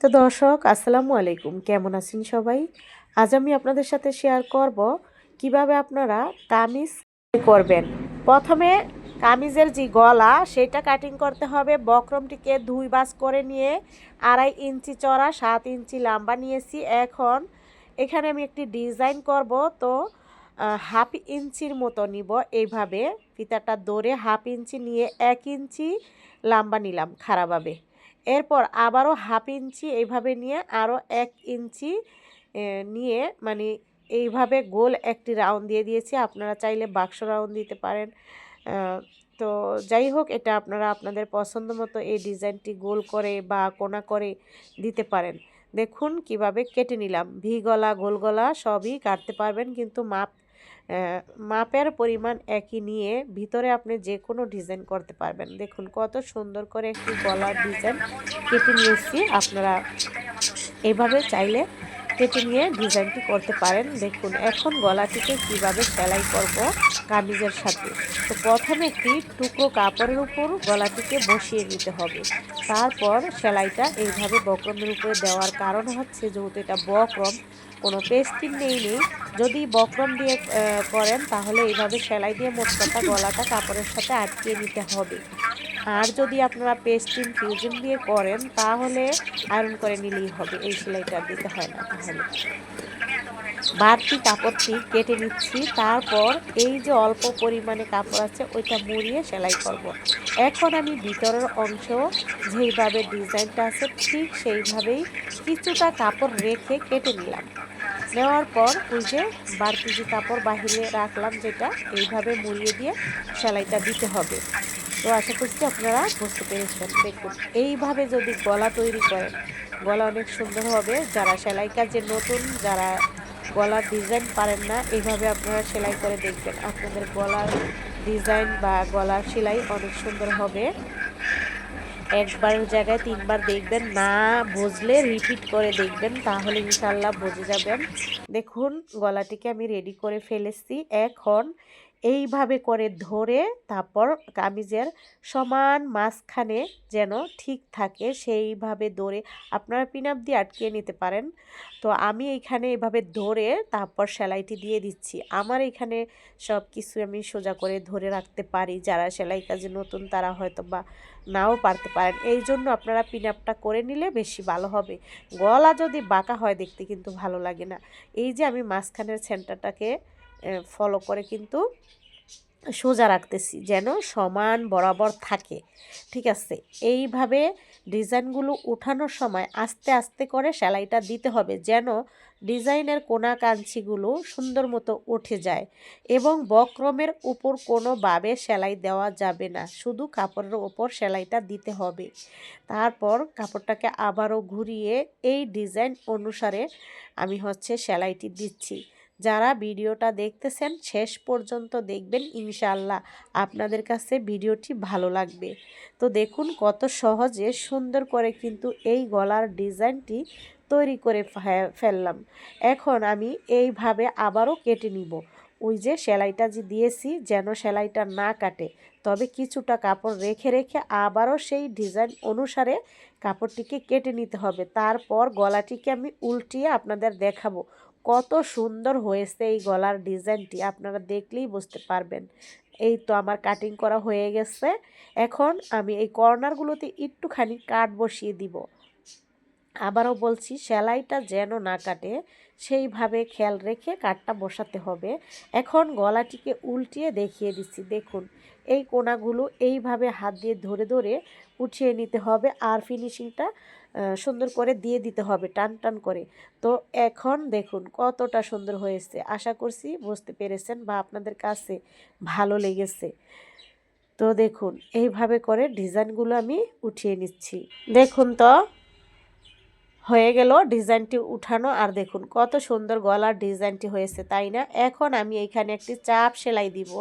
তো দর্শক, আসসালামু আলাইকুম। কেমন আছেন সবাই? আজ আমি আপনাদের সাথে শেয়ার করব কীভাবে আপনারা কামিজ করবেন। প্রথমে কামিজের যে গলা, সেটা কাটিং করতে হবে। বক্রমটিকে দুই বাস করে নিয়ে আড়াই ইঞ্চি চড়া, সাত ইঞ্চি লম্বা নিয়েছি। এখন এখানে আমি একটি ডিজাইন করব। তো হাফ ইঞ্চির মতো নিব এইভাবে। ফিতাটা দৌড়ে হাফ ইঞ্চি নিয়ে এক ইঞ্চি লম্বা নিলাম খারাপভাবে। এরপর আবারও হাফ ইঞ্চি এইভাবে নিয়ে আরও এক ইঞ্চি নিয়ে মানে এইভাবে গোল একটি রাউন্ড দিয়ে দিয়েছি। আপনারা চাইলে বাক্স রাউন্ড দিতে পারেন। তো যাই হোক, এটা আপনারা আপনাদের পছন্দ মতো এই ডিজাইনটি গোল করে বা কোনা করে দিতে পারেন। দেখুন কীভাবে কেটে নিলাম। ভি গলা, গোল গলা সবই কাটতে পারবেন, কিন্তু মাপ মাপের পরিমাণ একই নিয়ে ভিতরে আপনি যে কোনো ডিজাইন করতে পারবেন। দেখুন, কত সুন্দর করে একটি গলার ডিজাইন কেটে নিয়েছি আপনারা। এইভাবে চাইলে কেটে নিয়ে ডিজাইনটি করতে পারেন। দেখুন, এখন গলাটিকে কীভাবে সেলাই করব কামিজের সাথে। তো প্রথমে একটি টুকরো কাপড়ের উপর গলাটিকে বসিয়ে নিতে হবে। তারপর সেলাইটা এইভাবে বক্রমের উপরে দেওয়ার কারণ হচ্ছে যেহেতু এটা বক্রম কোনো পেস্টিং নেই নেই। যদি বক্রম দিয়ে করেন, তাহলে এইভাবে সেলাই দিয়ে মোট গলাটা কাপড়ের সাথে আটকে নিতে হবে। আর যদি আপনারা পেস্টিং ফিউজিং দিয়ে করেন, তাহলে আয়রন করে নিলেই হবে। এই সেলাইটা দিতে হয় না, তাহলে। বাড়তি কাপড়টি কেটে নিচ্ছি। তারপর এই যে অল্প পরিমাণে কাপড় আছে, ওইটা মুড়িয়ে সেলাই করব। এখন আমি ভিতরের অংশ যেইভাবে ডিজাইনটা আছে, ঠিক সেইভাবেই কিছুটা কাপড় রেখে কেটে নিলাম। নেওয়ার পর ওই যে বাড়তি যে কাপড় বাহিরে রাখলাম, যেটা এইভাবে মুড়িয়ে দিয়ে সেলাইটা দিতে হবে। তো আশা করছি আপনারা বুঝতে পেরেছেন। দেখুন, এইভাবে যদি গলা তৈরি করেন, গলা অনেক সুন্দর হবে। যারা সেলাই কাজে নতুন, যারা গলার ডিজাইন পারেন না এইভাবে আপনারা সেলাই করে দেখবেন। আপনাদের গলার ডিজাইন বা গলার সেলাই অনেক সুন্দর হবে। একবারের জায়গায় তিনবার দেখবেন, না বুঝলে রিপিট করে দেখবেন, তাহলে ইনশাল্লাহ বুঝে যাবেন। দেখুন, গলাটিকে আমি রেডি করে ফেলেছি। এখন এইভাবে করে ধরে তারপর কামিজের সমান মাঝখানে যেন ঠিক থাকে, সেইভাবে ধরে আপনারা পিনাপ দিয়ে আটকিয়ে নিতে পারেন। তো আমি এইখানে এইভাবে ধরে তারপর সেলাইটি দিয়ে দিচ্ছি। আমার এখানে সব কিছু আমি সোজা করে ধরে রাখতে পারি। যারা সেলাই কাজে নতুন তারা হয়তো বা নাও পারতে পারেন। এই জন্য আপনারা পিনাপটা করে নিলে বেশি ভালো হবে। গলা যদি বাঁকা হয় দেখতে কিন্তু ভালো লাগে না। এই যে আমি মাঝখানের সেন্টারটাকে ফলো করে কিন্তু সোজা রাখতেছি, যেন সমান বরাবর থাকে। ঠিক আছে? এইভাবে ডিজাইনগুলো উঠানোর সময় আস্তে আস্তে করে সেলাইটা দিতে হবে, যেন ডিজাইনের কোনা কাঞ্চিগুলো সুন্দর মতো উঠে যায় এবং বক্রমের উপর কোনোভাবে সেলাই দেওয়া যাবে না। শুধু কাপড়ের ওপর সেলাইটা দিতে হবে। তারপর কাপড়টাকে আবারও ঘুরিয়ে এই ডিজাইন অনুসারে আমি হচ্ছে সেলাইটি দিচ্ছি। যারা ভিডিওটা দেখতেছেন, শেষ পর্যন্ত দেখবেন ইনশাল্লাহ আপনাদের কাছে ভিডিওটি ভালো লাগবে। তো দেখুন কত সহজে সুন্দর করে কিন্তু এই গলার ডিজাইনটি তৈরি করে ফেললাম। এখন আমি এইভাবে আবারও কেটে নিব। ওই যে সেলাইটা যে দিয়েছি, যেন সেলাইটা না কাটে, তবে কিছুটা কাপড় রেখে রেখে আবারও সেই ডিজাইন অনুসারে কাপড়টিকে কেটে নিতে হবে। তারপর গলাটিকে আমি উল্টিয়ে আপনাদের দেখাবো কত সুন্দর হয়েছে এই গলার ডিজাইনটি, আপনারা দেখলেই বুঝতে পারবেন। এই তো আমার কাটিং করা হয়ে গেছে। এখন আমি এই কর্নারগুলোতে একটুখানি কাট বসিয়ে দিব। আবারও বলছি, সেলাইটা যেন না কাটে, সেইভাবে খেয়াল রেখে কাঠটা বসাতে হবে। এখন গলাটিকে উল্টিয়ে দেখিয়ে দিচ্ছি, দেখুন। এই কোনাগুলো এইভাবে হাত দিয়ে ধরে ধরে উঠিয়ে নিতে হবে। আর ফিনিশিংটা সুন্দর করে দিয়ে দিতে হবে, টান টান করে। তো এখন দেখুন কতটা সুন্দর হয়েছে। আশা করছি বুঝতে পেরেছেন বা আপনাদের কাছে ভালো লেগেছে। তো দেখুন এইভাবে করে ডিজাইনগুলো আমি উঠিয়ে নিচ্ছি। দেখুন তো হয়ে গেল ডিজাইনটি উঠানো। আর দেখুন কত সুন্দর গলার ডিজাইনটি হয়েছে, তাই না? এখন আমি এইখানে একটি চাপ সেলাই দিব।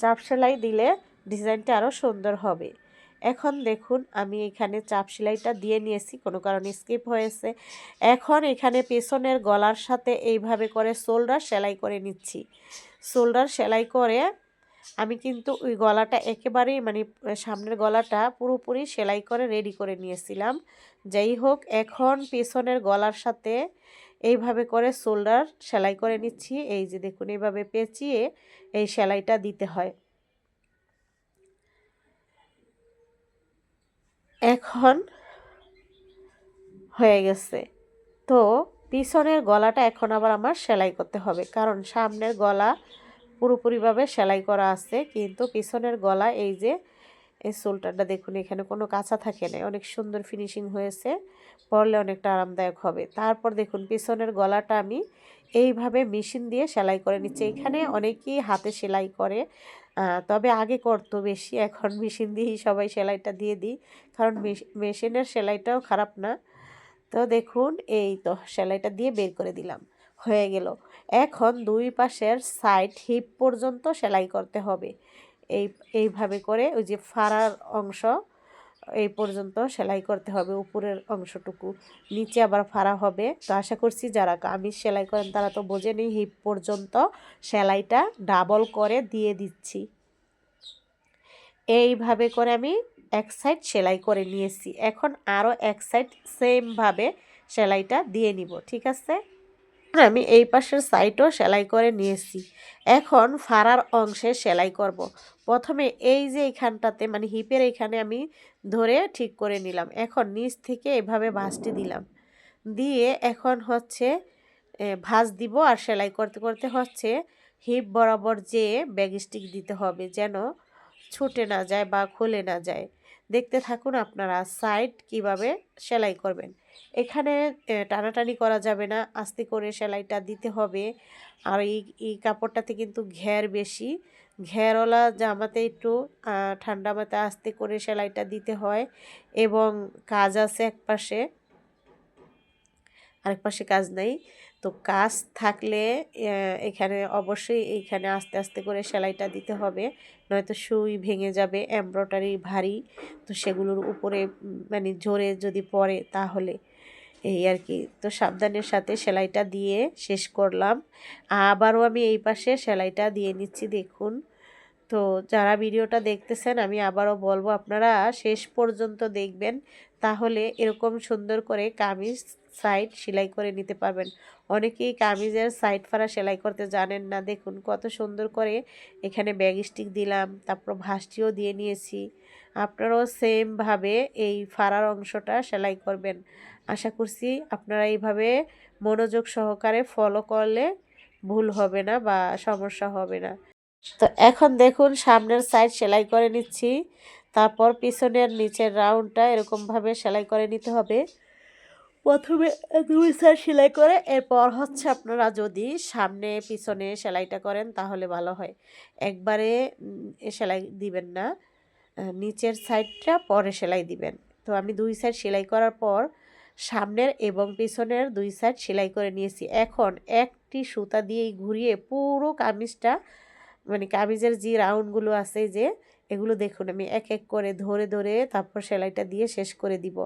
চাপ সেলাই দিলে ডিজাইনটা আরও সুন্দর হবে। এখন দেখুন, আমি এখানে চাপ সেলাইটা দিয়ে নিয়েছি, কোনো কারণে স্কিপ হয়েছে। এখন এখানে পেছনের গলার সাথে এইভাবে করে শোল্ডার সেলাই করে নিচ্ছি। শোল্ডার সেলাই করে আমি কিন্তু ওই গলাটা একেবারেই মানে সামনের গলাটা পুরোপুরি সেলাই করে রেডি করে নিয়েছিলাম। যাই হোক, এখন পেছনের গলার সাথে এইভাবে করে শোল্ডার সেলাই করে নিচ্ছি। এই যে দেখুন, এইভাবে পেঁচিয়ে এই সেলাইটা দিতে হয়। এখন হয়ে গেছে। তো পিছনের গলাটা এখন আবার আমার সেলাই করতে হবে। কারণ সামনের গলা পুরোপুরিভাবে সেলাই করা আছে, কিন্তু পিছনের গলা এই যে এই সোলটারটা দেখুন, এখানে কোনো কাঁচা থাকে না অনেক সুন্দর ফিনিশিং হয়েছে, পরলে অনেকটা আরামদায়ক হবে। তারপর দেখুন, পিছনের গলাটা আমি এইভাবে মেশিন দিয়ে সেলাই করে নিচ্ছি। এখানে অনেকেই হাতে সেলাই করে তবে আগে করতো বেশি, এখন মেশিন দিয়েই সবাই সেলাইটা দিয়ে দিই, কারণ মেশিনের সেলাইটাও খারাপ না। তো দেখুন, এই তো সেলাইটা দিয়ে বের করে দিলাম, হয়ে গেল। এখন দুই পাশের সাইড হিপ পর্যন্ত সেলাই করতে হবে। এই, এইভাবে করে ওই যে ফাড়ার অংশ, এই পর্যন্ত সেলাই করতে হবে উপরের অংশটুকু। নিচে আবার ফাড়া হবে। তো আশা করছি যারা কামিজ সেলাই করেন তারা তো বোঝেনি হিপ পর্যন্ত সেলাইটা ডাবল করে দিয়ে দিচ্ছি। এইভাবে করে আমি এক সাইড সেলাই করে নিয়েছি। এখন আরও এক সাইড সেমভাবে সেলাইটা দিয়ে নিব, ঠিক আছে? আমি এই পাশের সাইডও সেলাই করে নিয়েছি। এখন ফাড়ার অংশে সেলাই করব। প্রথমে এই যে এইখানটাতে মানে হিপের এইখানে আমি ধরে ঠিক করে নিলাম। এখন নিচ থেকে এভাবে ভাঁজটি দিলাম। দিয়ে এখন হচ্ছে ভাঁজ দিব আর সেলাই করতে করতে হচ্ছে হিপ বরাবর যে ব্যাগ স্টিক দিতে হবে যেন ছুটে না যায় বা খুলে না যায়। দেখতে থাকুন আপনারা সাইড কীভাবে সেলাই করবেন। এখানে টানাটানি করা যাবে না। আস্তে করে সেলাইটা দিতে হবে। আর এই এই কাপড়টাতে কিন্তু ঘের বেশি। ঘেরওয়ালা জামাতে একটু ঠান্ডা মাতে আস্তে করে সেলাইটা দিতে হয় এবং কাজ আছে এক পাশে। আরেক পাশে কাজ নাই। তো কাজ থাকলে এখানে অবশ্যই এইখানে আস্তে আস্তে করে সেলাইটা দিতে হবে। নয়তো সুই ভেঙে যাবে, এমব্রয়ডারি ভারী। তো সেগুলোর উপরে মানে জোরে যদি পড়ে তাহলে এই আর কি। তো সাবধানের সাথে সেলাইটা দিয়ে শেষ করলাম। আবারও আমি এই পাশে সেলাইটা দিয়ে নিচ্ছি, দেখুন। তো যারা ভিডিওটা দেখতেছেন, আমি আবারও বলব, আপনারা শেষ পর্যন্ত দেখবেন। তাহলে এরকম সুন্দর করে কামিজ সাইড সেলাই করে নিতে পারবেন। অনেকেই কামিজের সাইড ফাড়া সেলাই করতে জানেন না। দেখুন, কত সুন্দর করে এখানে ব্যাগ স্টিক দিলাম, তারপর ভাসটিও দিয়ে নিয়েছি। আপনারাও সেমভাবে এই ফাড়ার অংশটা সেলাই করবেন। আশা করছি আপনারা এইভাবে মনোযোগ সহকারে ফলো করলে ভুল হবে না বা সমস্যা হবে না। তো এখন দেখুন, সামনের সাইড সেলাই করে নিচ্ছি। তারপর পিছনের নিচের রাউন্ডটা এরকমভাবে সেলাই করে নিতে হবে। প্রথমে দুই সাইড সেলাই করে এরপর হচ্ছে আপনারা যদি সামনে, পিছনে সেলাইটা করেন তাহলে ভালো হয়। একবারে সেলাই দিবেন না। নিচের সাইডটা পরে সেলাই দিবেন। তো আমি দুই সাইড সেলাই করার পর সামনের এবং পিছনের দুই সাইড সেলাই করে নিয়েছি। এখন একটি সুতা দিয়েই ঘুরিয়ে পুরো কামিজটা মানে কামিজের যে রাউন্ডগুলো আছে যে, এগুলো দেখুন আমি এক এক করে ধরে ধরে তারপর সেলাইটা দিয়ে শেষ করে দিব।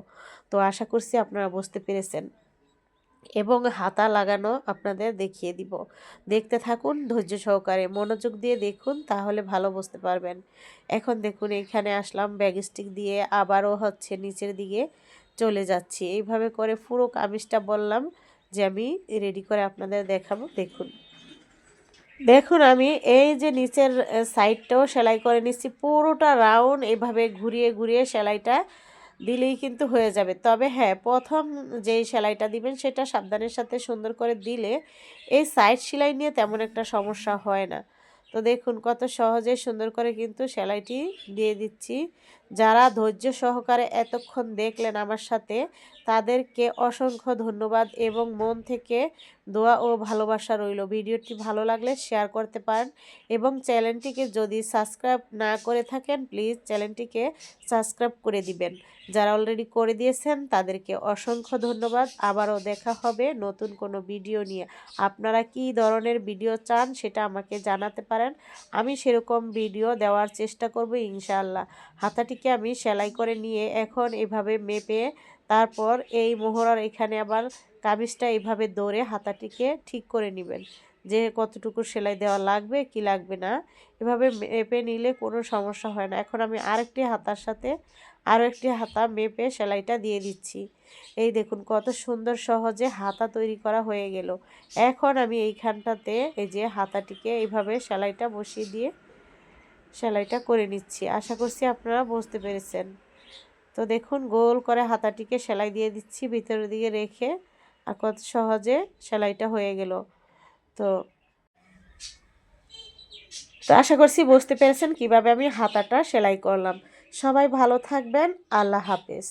তো আশা করছি আপনারা বুঝতে পেরেছেন। এবং হাতা লাগানো আপনাদের দেখিয়ে দিব। দেখতে থাকুন ধৈর্য সহকারে, মনোযোগ দিয়ে দেখুন তাহলে ভালো বুঝতে পারবেন। এখন দেখুন এখানে আসলাম ব্যাগস্টিক দিয়ে, আবারও হচ্ছে নিচের দিকে চলে যাচ্ছি। এইভাবে করে পুরো কামিজটা বললাম যে আমি রেডি করে আপনাদের দেখাবো। দেখুন। দেখুন, আমি এই যে নিচের সাইডটাও সেলাই করে নিচ্ছি। পুরোটা রাউন্ড এভাবে ঘুরিয়ে ঘুরিয়ে সেলাইটা দিলেই কিন্তু হয়ে যাবে। তবে হ্যাঁ প্রথম যেই সেলাইটা দিবেন সেটা সাবধানের সাথে সুন্দর করে দিলে এই সাইড সেলাই নিয়ে তেমন একটা সমস্যা হয় না। তো দেখুন কত সহজে সুন্দর করে কিন্তু সেলাইটি দিয়ে দিচ্ছি। যারা ধৈর্য সহকারে এতক্ষণ দেখলেন আমার সাথে, তাদেরকে অসংখ্য ধন্যবাদ এবং মন থেকে দোয়া ও ভালোবাসা রইল। ভিডিওটি ভালো লাগলে শেয়ার করতে পারেন এবং চ্যানেলটিকে যদি সাবস্ক্রাইব না করে থাকেন, প্লিজ চ্যানেলটিকে সাবস্ক্রাইব করে দিবেন। যারা অলরেডি করে দিয়েছেন, তাদেরকে অসংখ্য ধন্যবাদ। আবারও দেখা হবে নতুন কোনো ভিডিও নিয়ে। আপনারা কি ধরনের ভিডিও চান সেটা আমাকে জানাতে পারেন। আমি সেরকম ভিডিও দেওয়ার চেষ্টা করব ইনশাআল্লাহ। হাতাটিকে আমি সেলাই করে নিয়ে এখন এভাবে মেপে তারপর এই মোহরার এখানে আবার কামিজটা এইভাবে দৌড়ে হাতাটিকে ঠিক করে নেবেন। যে কতটুকু সেলাই দেওয়া লাগবে, কি লাগবে না, এভাবে মেপে নিলে কোনো সমস্যা হয় না। এখন আমি আরেকটি হাতার সাথে আরও একটি হাতা মেপে সেলাইটা দিয়ে দিচ্ছি। এই দেখুন কত সুন্দর সহজে হাতা তৈরি করা হয়ে গেল। এখন আমি এইখানটাতে এই যে হাতাটিকে এইভাবে সেলাইটা বসিয়ে দিয়ে সেলাইটা করে নিচ্ছি। আশা করছি আপনারা বুঝতে পেরেছেন। তো দেখুন, গোল করে হাতাটিকে সেলাই দিয়ে দিচ্ছি ভিতরের দিকে রেখে, আর কত সহজে সেলাইটা হয়ে গেল। তো তো আশা করছি বুঝতে পেরেছেন কীভাবে আমি হাতাটা সেলাই করলাম। সবাই ভালো থাকবেন, আল্লাহ হাফেজ।